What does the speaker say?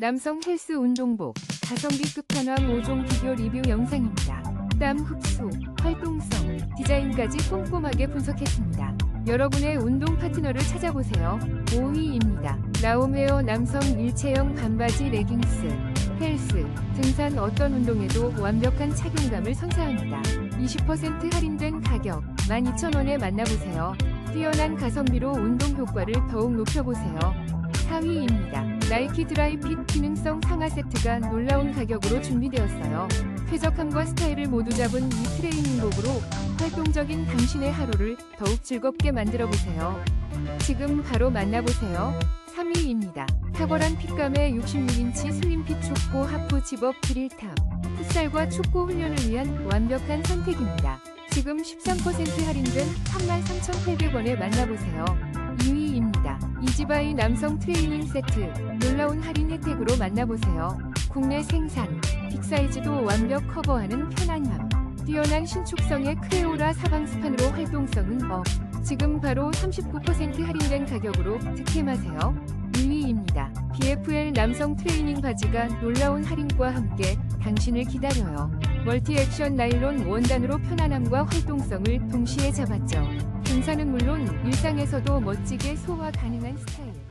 남성 헬스 운동복 가성비 끝판왕 5종 비교 리뷰 영상입니다. 땀 흡수, 활동성, 디자인까지 꼼꼼하게 분석했습니다. 여러분의 운동 파트너를 찾아보세요. 5위입니다. 라오메어 남성 일체형 반바지 레깅스, 헬스, 등산 어떤 운동에도 완벽한 착용감을 선사합니다. 20% 할인된 가격 12,000원에 만나보세요. 뛰어난 가성비로 운동 효과를 더욱 높여보세요. 4위입니다. 나이키 드라이 핏 기능성 상하 세트가 놀라운 가격으로 준비되었어요. 쾌적함과 스타일을 모두 잡은 이 트레이닝복으로 활동적인 당신의 하루를 더욱 즐겁게 만들어 보세요. 지금 바로 만나보세요. 3위입니다. 탁월한 핏감의 66인치 슬림핏 축구 하프 집업 드릴탑. 풋살과 축구 훈련을 위한 완벽한 선택입니다. 지금 13% 할인된 33,800원에 만나보세요. 2위 이지바이 남성 트레이닝 세트. 놀라운 할인 혜택으로 만나보세요. 국내 생산, 빅사이즈도 완벽 커버하는 편안함. 뛰어난 신축성의 크레오라 사방 스판으로 활동성은 업. 지금 바로 39% 할인된 가격으로 득템하세요. 1위입니다. BFL 남성 트레이닝 바지가 놀라운 할인과 함께 당신을 기다려요. 멀티 액션 나일론 원단으로 편안함과 활동성을 동시에 잡았죠. 등산은 물론 일상에서도 멋지게 소화 가능한 스타일.